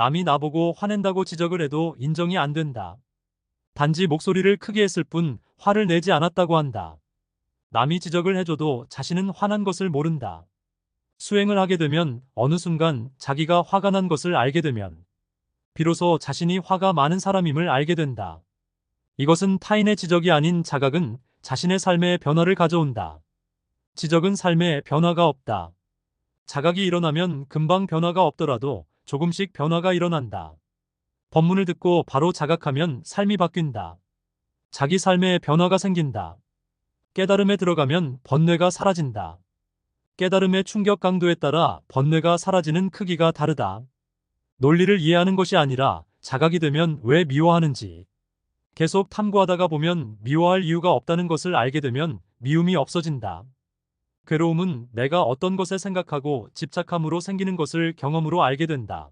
남이 나보고 화낸다고 지적을 해도 인정이 안 된다. 단지 목소리를 크게 했을 뿐 화를 내지 않았다고 한다. 남이 지적을 해줘도 자신은 화난 것을 모른다. 수행을 하게 되면 어느 순간 자기가 화가 난 것을 알게 되면 비로소 자신이 화가 많은 사람임을 알게 된다. 이것은 타인의 지적이 아닌 자각은 자신의 삶에 변화를 가져온다. 지적은 삶에 변화가 없다. 자각이 일어나면 금방 변화가 없더라도 조금씩 변화가 일어난다. 법문을 듣고 바로 자각하면 삶이 바뀐다. 자기 삶에 변화가 생긴다. 깨달음에 들어가면 번뇌가 사라진다. 깨달음의 충격 강도에 따라 번뇌가 사라지는 크기가 다르다. 논리를 이해하는 것이 아니라 자각이 되면 왜 미워하는지, 계속 탐구하다가 보면 미워할 이유가 없다는 것을 알게 되면 미움이 없어진다. 괴로움은 내가 어떤 것에 생각하고 집착함으로 생기는 것을 경험으로 알게 된다.